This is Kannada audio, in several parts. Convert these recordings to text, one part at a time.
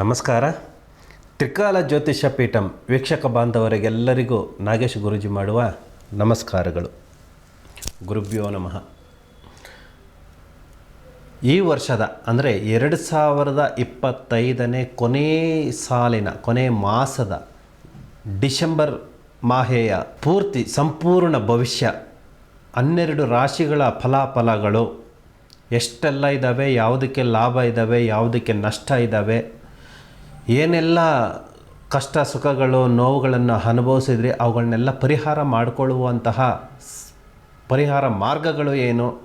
ನಮಸ್ಕಾರ. ತ್ರಿಕಾಲ ಜ್ಯೋತಿಷ್ಯ ಪೀಠಂ ವೀಕ್ಷಕ ಬಾಂಧವರಿಗೆಲ್ಲರಿಗೂ ನಾಗೇಶ್ ಗುರುಜಿ ಮಾಡುವ ನಮಸ್ಕಾರಗಳು. ಗುರುಭ್ಯೋ ನಮಃ. ಈ ವರ್ಷದ ಅಂದರೆ ಎರಡು ಸಾವಿರದ ಇಪ್ಪತ್ತೈದನೇ ಕೊನೆ ಸಾಲಿನ, ಕೊನೆ ಮಾಸದ ಡಿಸೆಂಬರ್ ಮಾಹೆಯ ಪೂರ್ತಿ ಸಂಪೂರ್ಣ ಭವಿಷ್ಯ, ಹನ್ನೆರಡು ರಾಶಿಗಳ ಫಲಾಫಲಗಳು ಎಷ್ಟೆಲ್ಲ ಇದ್ದಾವೆ ಯಾವುದಕ್ಕೆ ಲಾಭ ಇದ್ದಾವೆ ಯಾವುದಕ್ಕೆ ನಷ್ಟ ಇದ್ದಾವೆ ಏನೆಲ್ಲ ಕಷ್ಟ ಸುಖಗಳು, ನೋವುಗಳನ್ನು ಅನುಭವಿಸಿದ್ರೆ ಅವುಗಳನ್ನೆಲ್ಲ ಪರಿಹಾರ ಮಾಡಿಕೊಳ್ಳುವಂತಹ ಪರಿಹಾರ ಮಾರ್ಗಗಳು ಏನು?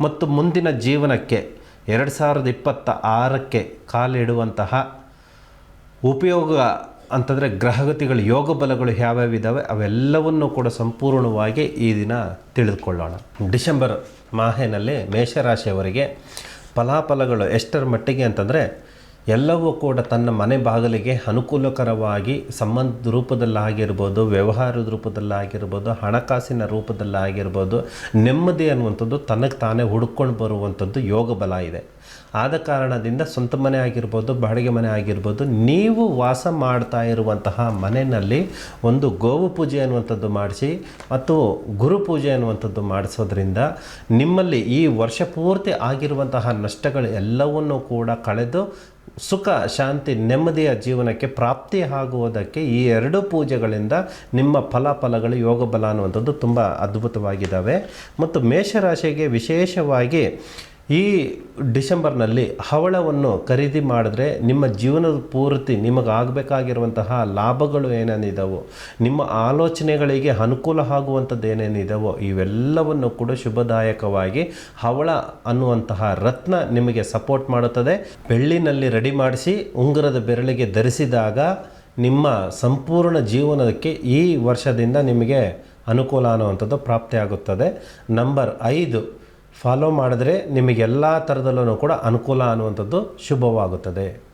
ಮತ್ತು ಮುಂದಿನ ಜೀವನಕ್ಕೆ, ಎರಡು ಸಾವಿರದ ಇಪ್ಪತ್ತ ಆರಕ್ಕೆ ಕಾಲಿಡುವಂತಹ ಉಪಯೋಗ ಅಂತಂದರೆ ಗ್ರಹಗತಿಗಳು ಯೋಗ ಬಲಗಳು ಯಾವ್ಯಾವ ಇದ್ದಾವೆ ಅವೆಲ್ಲವನ್ನು ಕೂಡ ಸಂಪೂರ್ಣವಾಗಿ ಈ ದಿನ ತಿಳಿದುಕೊಳ್ಳೋಣ. ಡಿಸೆಂಬರ್ ಮಾಹೆನಲ್ಲಿ ಮೇಷರಾಶಿಯವರಿಗೆ ಫಲಾಫಲಗಳು ಎಷ್ಟರ ಮಟ್ಟಿಗೆ ಅಂತಂದರೆ ಎಲ್ಲವೂ ಕೂಡ ತನ್ನ ಮನೆ ಬಾಗಿಲಿಗೆ ಅನುಕೂಲಕರವಾಗಿ ಸಂಬಂಧದ ರೂಪದಲ್ಲಾಗಿರ್ಬೋದು, ವ್ಯವಹಾರದ ರೂಪದಲ್ಲಾಗಿರ್ಬೋದು, ಹಣಕಾಸಿನ ರೂಪದಲ್ಲಾಗಿರ್ಬೋದು, ನೆಮ್ಮದಿ ಅನ್ನುವಂಥದ್ದು ತನಗೆ ತಾನೇ ಹುಡ್ಕೊಂಡು ಬರುವಂಥದ್ದು ಯೋಗ ಬಲ ಇದೆ. ಆದ ಕಾರಣದಿಂದ ಸ್ವಂತ ಮನೆ ಆಗಿರ್ಬೋದು, ಬಾಡಿಗೆ ಮನೆ ಆಗಿರ್ಬೋದು, ನೀವು ವಾಸ ಮಾಡ್ತಾ ಇರುವಂತಹ ಮನೆಯಲ್ಲಿ ಒಂದು ಗೋವು ಪೂಜೆ ಅನ್ನುವಂಥದ್ದು ಮಾಡಿಸಿ ಮತ್ತು ಗುರು ಪೂಜೆ ಅನ್ನುವಂಥದ್ದು ಮಾಡಿಸೋದ್ರಿಂದ ನಿಮ್ಮಲ್ಲಿ ಈ ವರ್ಷ ಪೂರ್ತಿ ಆಗಿರುವಂತಹ ನಷ್ಟಗಳು ಎಲ್ಲವನ್ನೂ ಕೂಡ ಕಳೆದು ಸುಖ, ಶಾಂತಿ, ನೆಮ್ಮದಿಯ ಜೀವನಕ್ಕೆ ಪ್ರಾಪ್ತಿ ಆಗುವುದಕ್ಕೆ ಈ ಎರಡು ಪೂಜೆಗಳಿಂದ ನಿಮ್ಮ ಫಲಾಫಲಗಳು ಯೋಗ ಬಲ ಅನ್ನುವಂಥದ್ದು ತುಂಬ ಅದ್ಭುತವಾಗಿದ್ದಾವೆ. ಮತ್ತು ಮೇಷರಾಶಿಗೆ ವಿಶೇಷವಾಗಿ ಈ ಡಿಸೆಂಬರ್ನಲ್ಲಿ ಹವಳವನ್ನು ಖರೀದಿ ಮಾಡಿದ್ರೆ ನಿಮ್ಮ ಜೀವನದ ಪೂರ್ತಿ ನಿಮಗಾಗಬೇಕಾಗಿರುವಂತಹ ಲಾಭಗಳು ಏನೇನಿದ್ದಾವೆ ನಿಮ್ಮ ಆಲೋಚನೆಗಳಿಗೆ ಅನುಕೂಲ ಆಗುವಂಥದ್ದು ಏನೇನಿದ್ದಾವೋ ಇವೆಲ್ಲವನ್ನು ಕೂಡ ಶುಭದಾಯಕವಾಗಿ ಹವಳ ಅನ್ನುವಂತಹ ರತ್ನ ನಿಮಗೆ ಸಪೋರ್ಟ್ ಮಾಡುತ್ತದೆ. ಬೆಳ್ಳಿನಲ್ಲಿ ರೆಡಿ ಮಾಡಿಸಿ ಉಂಗುರದ ಬೆರಳಿಗೆ ಧರಿಸಿದಾಗ ನಿಮ್ಮ ಸಂಪೂರ್ಣ ಜೀವನಕ್ಕೆ ಈ ವರ್ಷದಿಂದ ನಿಮಗೆ ಅನುಕೂಲ ಅನ್ನುವಂಥದ್ದು ಪ್ರಾಪ್ತಿಯಾಗುತ್ತದೆ. ನಂಬರ್ ಐದು ಫಾಲೋ ಮಾಡಿದ್ರೆ ನಿಮಗೆಲ್ಲ ಥರದಲ್ಲೂ ಕೂಡ ಅನುಕೂಲ ಅನ್ನುವಂಥದ್ದು ಶುಭವಾಗುತ್ತದೆ.